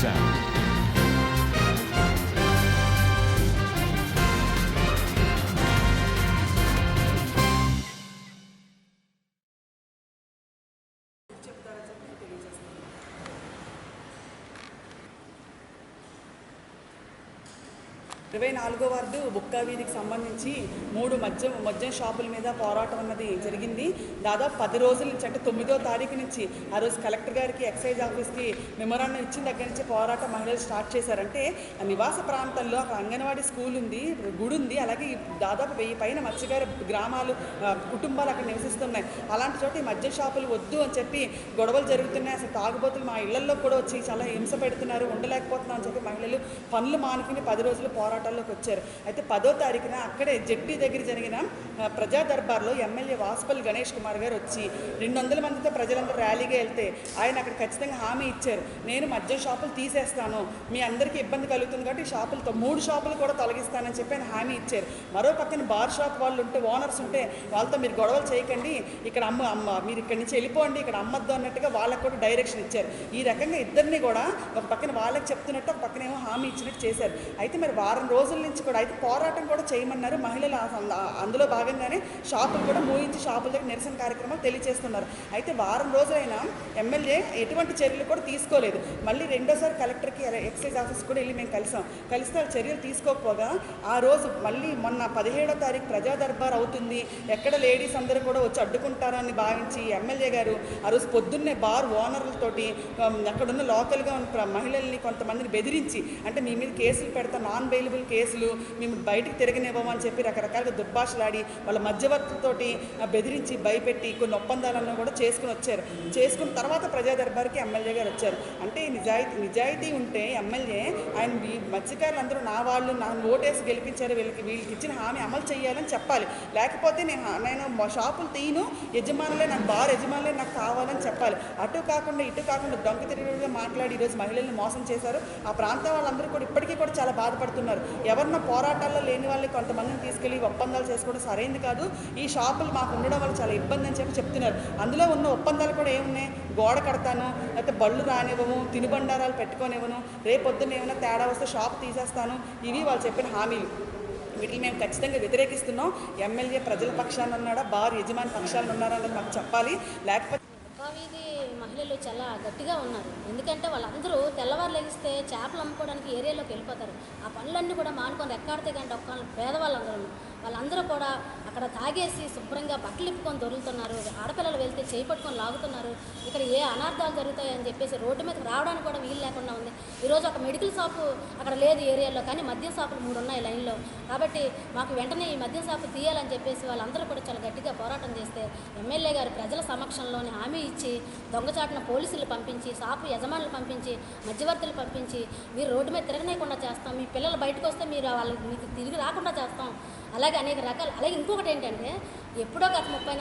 sound. ఇరవై నాలుగో ward బుక్కా వీధికి సంబంధించి మూడు మద్యం మద్యం షాపుల మీద పోరాటం అన్నది జరిగింది. దాదాపు పది రోజుల నుంచి అంటే తొమ్మిదో తారీఖు నుంచి ఆ రోజు కలెక్టర్ గారికి ఎక్సైజ్ ఆఫీస్కి మెమోరాండం ఇచ్చిన దగ్గర నుంచి పోరాటం మహిళలు స్టార్ట్ చేశారంటే ఆ నివాస ప్రాంతాల్లో అక్కడ అంగన్వాడీ స్కూల్ ఉంది గుడి ఉంది. అలాగే దాదాపు వెయ్యి పైన మత్స్యకార గ్రామాలు కుటుంబాలు అక్కడ నివసిస్తున్నాయి. అలాంటి చోట ఈ మద్యం షాపులు వద్దు అని చెప్పి గొడవలు జరుగుతున్నాయి. అసలు తాగుబోతులు మా ఇళ్ళలో కూడా వచ్చి చాలా హింస పెడుతున్నారు ఉండలేకపోతున్నాం అని చెప్పి మహిళలు పనులు మానుకుని పది రోజులు పోరాటం పోరాటాల్లోకి వచ్చారు. అయితే పదో తారీఖున అక్కడే జట్టి దగ్గర జరిగిన ప్రజా దర్బార్లో ఎమ్మెల్యే వాసుపల్లి గణేష్ కుమార్ గారు వచ్చి రెండు వందల మందితో ప్రజలందరూ ర్యాలీగా వెళ్తే ఆయన అక్కడ ఖచ్చితంగా హామీ ఇచ్చారు. నేను మధ్య షాపులు తీసేస్తాను. మీ అందరికీ ఇబ్బంది కలుగుతుంది కాబట్టి షాపులతో మూడు షాపులు కూడా తొలగిస్తానని చెప్పి ఆయన హామీ ఇచ్చారు. మరో పక్కన బార్ షాప్ వాళ్ళు ఉంటే ఓనర్స్ ఉంటే వాళ్ళతో మీరు గొడవలు చేయకండి. ఇక్కడ అమ్మ అమ్మ మీరు ఇక్కడి నుంచి వెళ్ళిపోండి ఇక్కడ అమ్మద్దు అన్నట్టుగా వాళ్ళకు కూడా డైరెక్షన్ ఇచ్చారు. ఈ రకంగా ఇద్దరిని కూడా ఒక పక్కన వాళ్ళకి చెప్తున్నట్టు ఒక పక్కన ఏమో హామీ ఇచ్చినట్టు చేశారు. అయితే మరి వారం రోజుల నుంచి కూడా అయితే పోరాటం కూడా చేయమన్నారు. మహిళలు అందులో భాగంగానే షాపులు కూడా మూయించి షాపుల దగ్గర నిరసన కార్యక్రమాలు తెలియజేస్తున్నారు. అయితే వారం రోజులైనా ఎమ్మెల్యే ఎటువంటి చర్యలు కూడా తీసుకోలేదు. మళ్ళీ రెండోసారి కలెక్టర్కి ఎక్సైజ్ ఆఫీస్ కూడా వెళ్ళి మేము కలిసాం. కలిస్తే చర్యలు తీసుకోకపోగా ఆ రోజు మళ్ళీ మొన్న పదిహేడో తారీఖు ప్రజా దర్బార్ అవుతుంది. ఎక్కడ లేడీస్ అందరూ కూడా వచ్చి అడ్డుకుంటారని భావించి ఎమ్మెల్యే గారు ఆ రోజు పొద్దున్నే బార్ ఓనర్లతోటి అక్కడున్న లోకల్గా ఉన్న మహిళల్ని కొంతమందిని బెదిరించి అంటే మీ మీద కేసులు పెడతా నాన్ బెయిలబుల్ కేసులు మేము బయటికి తిరగనివ్వమని చెప్పి రకరకాలుగా దుర్భాషలాడి వాళ్ళ మధ్యవర్తితోటి బెదిరించి భయపెట్టి కొన్ని ఒప్పందాలను కూడా చేసుకుని వచ్చారు. చేసుకున్న తర్వాత ప్రజా దర్బార్కి ఎమ్మెల్యే గారు వచ్చారు. అంటే నిజాయితీ నిజాయితీ ఉంటే ఎమ్మెల్యే ఆయన ఈ మత్స్యకారులందరూ నా వాళ్ళు నా ఓటేసి గెలిపించారు వీళ్ళకి వీళ్ళకి ఇచ్చిన హామీ అమలు చేయాలని చెప్పాలి. లేకపోతే నేను నేను మా షాపులు తీయను యజమానులే నాకు బార్ యజమానులే నాకు కావాలని చెప్పాలి. అటు కాకుండా ఇటు కాకుండా దొంగ తిరిగి మాట్లాడి ఈరోజు మహిళల్ని మోసం చేశారు. ఆ ప్రాంతం వాళ్ళందరూ కూడా ఇప్పటికీ కూడా చాలా బాధపడుతున్నారు. ఎవరిన పోరాటాల్లో లేని వాళ్ళని కొంతమందిని తీసుకెళ్ళి ఒప్పందాలు చేసుకోవడం సరైంది కాదు. ఈ షాపులు మాకు ఉండడం వల్ల చాలా ఇబ్బంది అని చెప్పి చెప్తున్నారు. అందులో ఉన్న ఒప్పందాలు కూడా ఏమున్నాయి? గోడ కడతాను లేకపోతే బళ్ళు రానివ్వము తినుబండారాలు పెట్టుకోనివ్వను రేపొద్దున ఏమైనా తేడా వస్తే షాప్ తీసేస్తాను. ఇవి వాళ్ళు చెప్పిన హామీలు. వీటిని మేము ఖచ్చితంగా వ్యతిరేకిస్తున్నాం. ఎమ్మెల్యే ప్రజల పక్షాన ఉన్నాడా? బార్ యజమాని పక్షాన ఉన్నారా అన్నది మాకు చెప్పాలి. లేకపోతే వీధి మహిళలు చాలా గట్టిగా ఉన్నారు. ఎందుకంటే వాళ్ళందరూ తెల్లవారు లెగిస్తే చేపలు అమ్ముకోవడానికి ఏరియాలోకి వెళ్ళిపోతారు. ఆ పనులన్నీ కూడా మానుకొని ఎక్కడితే కంటే ఒక్క పేదవాళ్ళందరూ వాళ్ళందరూ కూడా అక్కడ తాగేసి శుభ్రంగా బట్టలు ఇప్పుకొని దొరుకుతున్నారు. ఆడపిల్లలు వెళ్తే చేయి పట్టుకొని లాగుతున్నారు. ఇక్కడ ఏ అనార్థాలు జరుగుతాయని చెప్పేసి రోడ్డు మీదకి రావడానికి కూడా వీలు లేకుండా ఉంది. ఈరోజు ఒక మెడికల్ షాపు అక్కడ లేదు ఏరియాలో కానీ మద్యం షాపులు మూడు ఉన్నాయి లైన్లో. కాబట్టి మాకు వెంటనే ఈ మద్యం షాపు తీయాలని చెప్పేసి వాళ్ళందరూ కూడా చాలా గట్టిగా పోరాటం చేస్తే ఎమ్మెల్యే గారు ప్రజల సమక్షంలోనే హామీ ఇచ్చి దొంగచాటున పోలీసులు పంపించి షాపు యజమానులు పంపించి మధ్యవర్తులు పంపించి మీరు రోడ్డు మీద తిరగనేయకుండా చేస్తాం. మీ పిల్లలు బయటకు వస్తే మీరు వాళ్ళకి మీకు తిరిగి రాకుండా చేస్తాం. అలాగే అనేక రకాలు. అలాగే ఇంకొకటి ఏంటంటే ఎప్పుడో గత ముప్పై